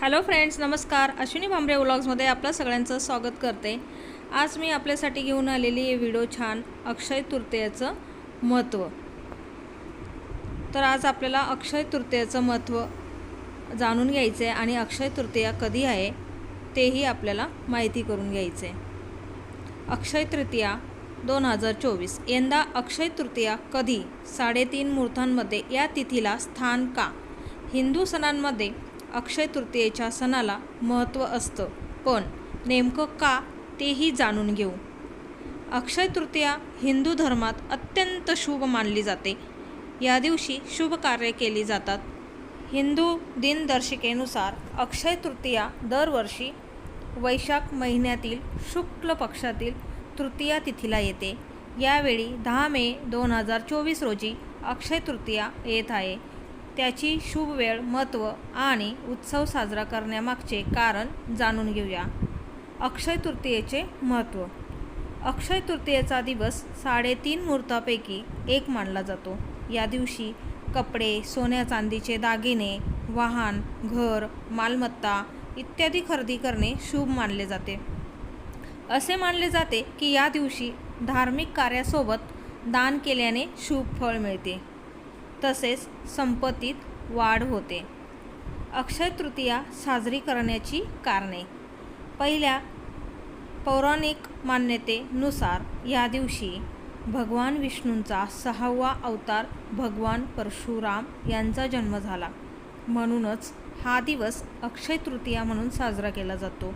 Hello friends नमस्कार. अश्विनी भांबरे व्लॉग्समध्ये आपलं सगळ्यांचं स्वागत करते. आज मी आपल्यासाठी घेऊन आलेली व्हिडिओ छान अक्षय तृतीयाचं महत्त्व तर आज आपल्याला अक्षय तृतीयाचं महत्त्व जाणून घ्यायचं आहे आणि अक्षय तृतीया कधी आहे तेही आपल्याला माहिती करून घ्यायचं आहे अक्षय तृतीया दोन हजार चोवीस. यंदा अक्षय तृतीया कधी साडेतीन मुहूर्तांमध्ये या तिथीला स्थान का? हिंदू सणांमध्ये अक्षय तृतीयेच्या सणाला महत्त्व असतं. पण नेमकं का तेही जाणून घेऊ. अक्षय तृतीया हिंदू धर्मात अत्यंत शुभ मानली जाते. या दिवशी शुभ कार्य केली जातात. हिंदू दिनदर्शिकेनुसार अक्षय तृतीया दरवर्षी वैशाख महिन्यातील शुक्ल पक्षातील तृतीया तिथीला येते. यावेळी दहा मे दोन हजार चोवीस रोजी अक्षय तृतीया येत आहे. त्याची शुभ वेळ महत्त्व आणि उत्सव साजरा करण्यामागचे कारण जाणून घेऊया. अक्षय तृतीयेचे महत्त्व. अक्षय तृतीयेचा दिवस साडेतीन मुहूर्तापैकी एक मानला जातो. या दिवशी कपडे सोन्या चांदीचे दागिने वाहन घर मालमत्ता इत्यादी खरेदी करणे शुभ मानले जाते. असे मानले जाते की या दिवशी धार्मिक कार्यासोबत दान केल्याने शुभ फळ मिळते. तसेच संपत्तीत वाढ होते. अक्षय तृतीया साजरी करण्याची कारणे. पहिल्या पौराणिक मान्यतेनुसार या दिवशी भगवान विष्णूंचा सहावा अवतार भगवान परशुराम यांचा जन्म झाला. म्हणूनच हा दिवस अक्षय तृतीया म्हणून साजरा केला जातो.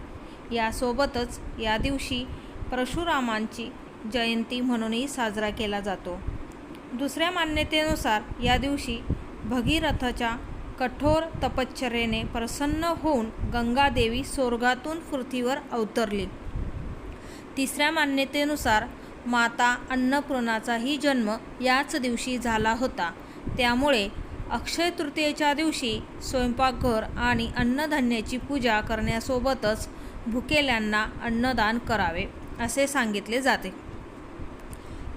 यासोबतच या दिवशी परशुरामांची जयंती म्हणूनही साजरा केला जातो. दुसऱ्या मान्यतेनुसार या दिवशी भगीरथाच्या कठोर तपश्चर्येने प्रसन्न होऊन गंगादेवी स्वर्गातून पृथ्वीवर अवतरली. तिसऱ्या मान्यतेनुसार माता अन्नपूर्णाचाही जन्म याच दिवशी झाला होता. त्यामुळे अक्षय तृतीयेच्या दिवशी स्वयंपाकघर आणि अन्नधान्याची पूजा करण्यासोबतच भुकेल्यांना अन्नदान करावे असे सांगितले जाते.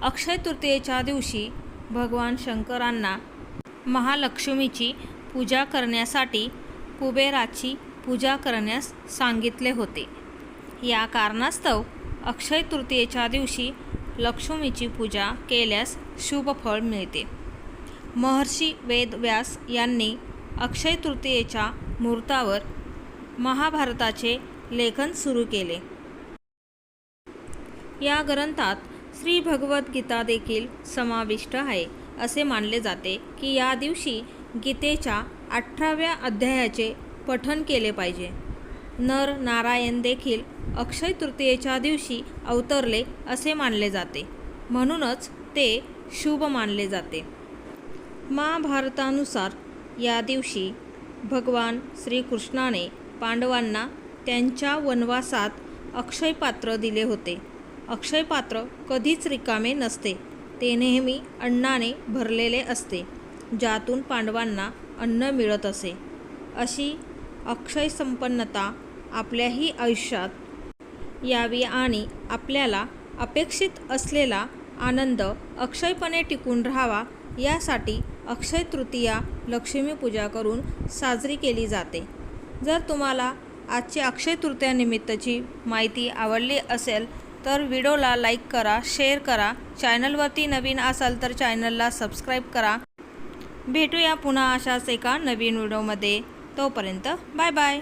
अक्षय तृतीयेच्या दिवशी भगवान शंकरांना महालक्ष्मीची पूजा करण्यासाठी कुबेराची पूजा करण्यास सांगितले होते. या कारणास्तव अक्षय तृतीयेच्या दिवशी लक्ष्मीची पूजा केल्यास शुभ फळ मिळते. महर्षी वेदव्यास यांनी अक्षय तृतीयेच्या मुहूर्तावर महाभारताचे लेखन सुरू केले. या ग्रंथात श्री भगवद्गीता देखील समाविष्ट आहे. असे मानले जाते की या दिवशी गीतेच्या अठराव्या अध्यायाचे पठन केले पाहिजे. नर नारायण देखील अक्षय तृतीयेच्या दिवशी अवतरले असे मानले जाते. म्हणूनच ते शुभ मानले जाते. महाभारतानुसार या दिवशी भगवान श्रीकृष्णाने पांडवांना त्यांच्या वनवासात अक्षयपात्र दिले होते. अक्षय पात्र कधीच रिकामे नसते. ते नेहमी अन्नाने भरलेले असते ज्यातून पांडवांना अन्न मिळत असे. अशी अक्षय संपन्नता आपल्याही आयुष्यात यावी आणि आपल्याला अपेक्षित असलेला आनंद अक्षयपणे टिकून राहावा यासाठी अक्षय तृतीया लक्ष्मीपूजा करून साजरी केली जाते. जर तुम्हाला आजची अक्षय तृतीयानिमित्तची माहिती आवडली असेल तर व्हिडिओला लाईक करा शेअर करा. चॅनलवरती नवीन असाल तर चॅनलला सबस्क्राईब करा. भेटूया पुन्हा अशाच एका नवीन व्हिडिओमध्ये. तोपर्यंत बाय बाय.